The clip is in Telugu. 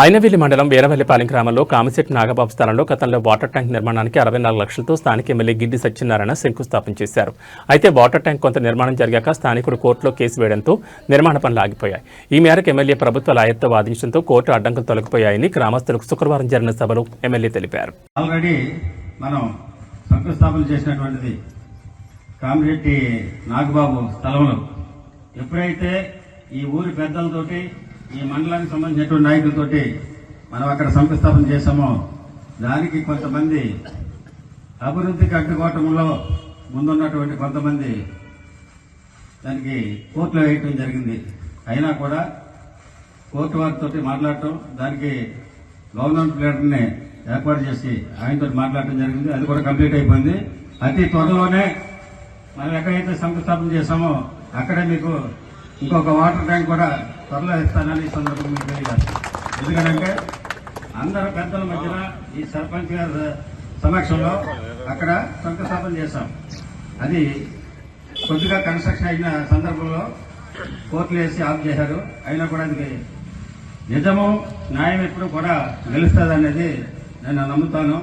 అయినవెల్లి మండలం వీరవల్లిపాలెం గ్రామంలో కామిశెట్టి నాగబాబు స్థలంలో గతంలో వాటర్ ట్యాంక్ నిర్మాణానికి అరవై నాలుగు లక్షలతో స్థానిక ఎమ్మెల్యే గిడ్డి సత్యనారాయణ శంకుస్థాపన చేశారు. అయితే వాటర్ ట్యాంక్ కొంత నిర్మాణం జరిగాక స్థానికుడు కోర్టులో కేసు వేయడంతో నిర్మాణ పనులు ఆగిపోయాయి. ఈ మేరకు ఎమ్మెల్యే ప్రభుత్వ లాయత్తో వాదించడంతో కోర్టు అడ్డంకులు తొలగిపోయాయని గ్రామస్తులకు శుక్రవారం జరిగిన సభలో ఎమ్మెల్యే తెలిపారు. ఆల్రెడీ మనం శంకుస్థాపన చేసినటువంటిది కామిరెడ్డి నాగబాబు స్థలంలో. ఎప్పుడైతే ఈ ఊరి పెద్దలతోటి ఈ మండలానికి సంబంధించినటువంటి నాయకులతోటి మనం అక్కడ శంకుస్థాపన చేశామో. దానికి కొంతమంది అభివృద్ధికి అడ్డుకోవటంలో ముందున్నటువంటి కొంతమంది దానికి కోర్టులో వేయటం జరిగింది. అయినా కూడా కోర్టు వారితో మాట్లాడటం దానికి గవర్నమెంట్ ప్లేటర్ని ఏర్పాటు చేసి ఆయనతో మాట్లాడటం జరిగింది. అది కూడా కంప్లీట్ అయిపోయింది. అతి త్వరలోనే మనం ఎక్కడైతే శంకుస్థాపన చేశామో అక్కడే మీకు ఇంకొక వాటర్ ట్యాంక్ కూడా త్వరలో ఇస్తానని ఈ సందర్భంగా మీకు తెలియదు ఎందుకంటే అందరు పెద్దల మధ్యన ఈ సర్పంచ్ గారి సమక్షంలో అక్కడ శంకుస్థాపన చేశాం. అది కొద్దిగా కన్స్ట్రక్షన్ అయిన సందర్భంలో కోర్టులు వేసి ఆఫ్ చేశారు. అయినా కూడా అది నిజము న్యాయం ఎప్పుడు కూడా గెలుస్తుంది అనేది నేను నమ్ముతాను.